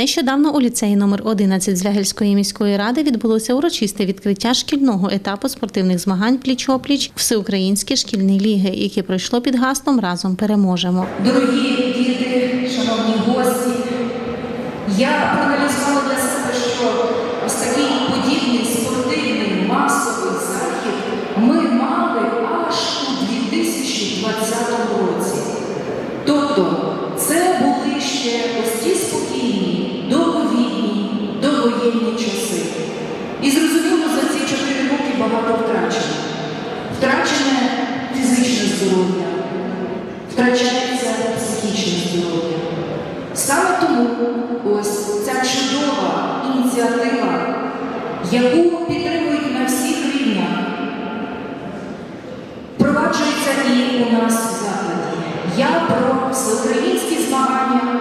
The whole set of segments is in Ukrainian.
Нещодавно у ліцеї номер 11 Звягельської міської ради відбулося урочисте відкриття шкільного етапу спортивних змагань пліч-опліч Всеукраїнські шкільні ліги, яке пройшло під гаслом Разом переможемо. Дорогі здоров'я, втрачається психічне здоров'я. Саме тому ось ця чудова ініціатива, яку підтримують на всіх рівнях, впроваджується і у нас в закладі. Я про всеукраїнські змагання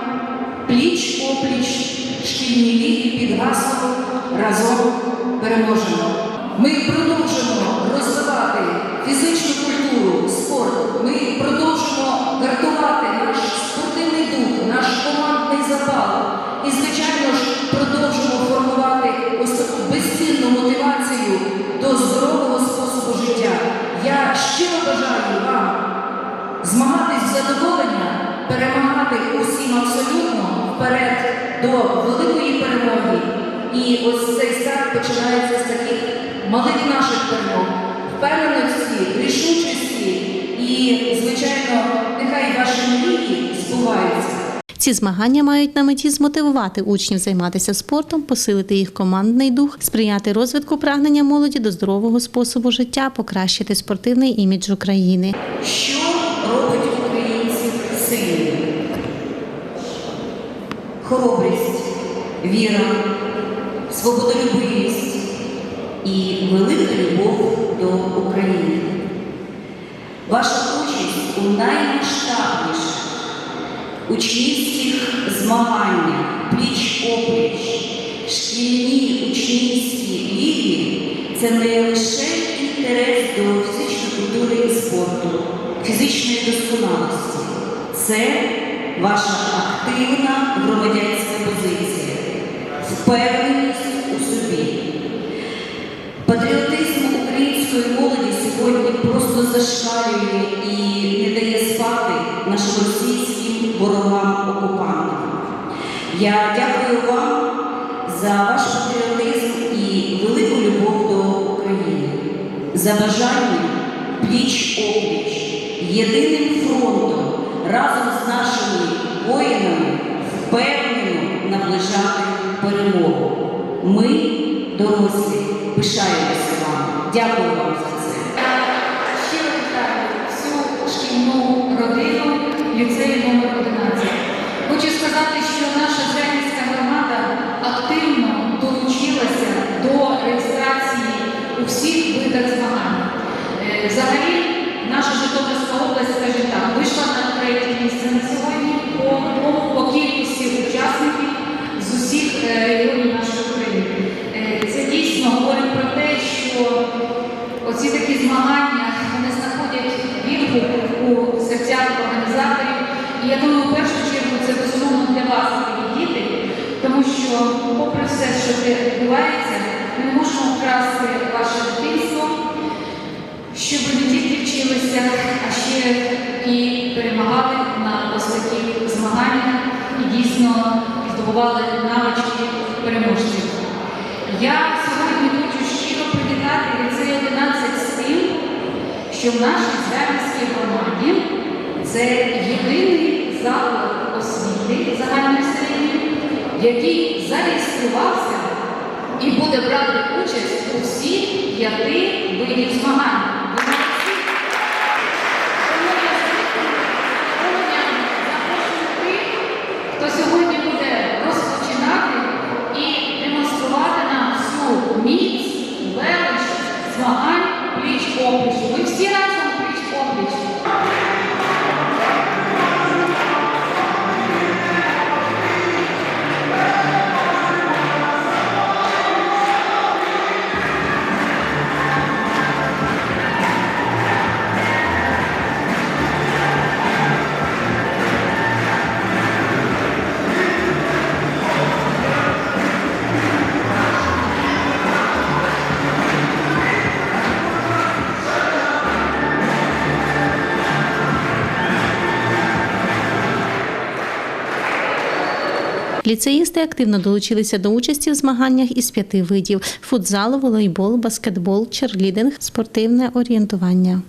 пліч-опліч шкільні ліги під гаслом разом переможемо. Ми продовжимо розвивати змагатись в задоволення, перемагати усім абсолютно вперед до великої перемоги. І ось цей старт починається з таких малих наших перемог, впевненості, рішучості і, звичайно, нехай ваші мрії збуваються. Ці змагання мають на меті змотивувати учнів займатися спортом, посилити їх командний дух, сприяти розвитку прагнення молоді до здорового способу життя, покращити спортивний імідж України. Що робить українців сильними? Хоробрість, віра, свободолюбивість і велика любов до України. Ваша участь у наймасштабніших учнівських змаганнях пліч-опліч, шкільні учнівські ліги це не лише інтерес до фізичної культури і спорту, фізичної досконалості. Це ваша активна громадянська позиція, впевненість у собі. Патріотизм української молоді сьогодні просто зашкалює і не дає спати нашим російським ворогам-окупантам. Я дякую вам за ваш патріотизм і велику любов до України, за бажання пліч-опліч, єдиним фронтом разом з нашими воїнами впевнено наближати перемогу. Ми, дорослі, пишаємося вам. Дякую вам за це. Щиро вітаю всю шкільну родину ліцею номер 11. Хочу сказати, що наша Зенівська громада активно долучилася до реєстрації у всіх видах змагань. Е, Взагалі, наша Житомирська область, скажімо так, вийшла на третє місце на сьогодні по, по, кількості учасників з усіх е, регіонів нашої України. Е, Це дійсно говорить про те, що Оці такі змагання вони знаходять відгук у серцях організаторів. І я думаю, в першу чергу це безумовно для вас, діти, тому що, попри все, що відбувається, ми можемо вкрасти ваше дитинство, щоб не тільки вчилися, а ще і перемагали на ось таких змаганнях і дійсно здобували навички переможців. Я сьогодні хочу щиро привітати ліцей 11 з тим, що в нашій Звярівській громаді це єдиний заклад освіти загальної середньої, який зареєструвався і буде брати участь у всіх п'яти видів змагань. Змагань пліч-опліч. Ми всі Ліцеїсти активно долучилися до участі в змаганнях із п'яти видів: футзал, волейбол, баскетбол, черлідинг, спортивне орієнтування.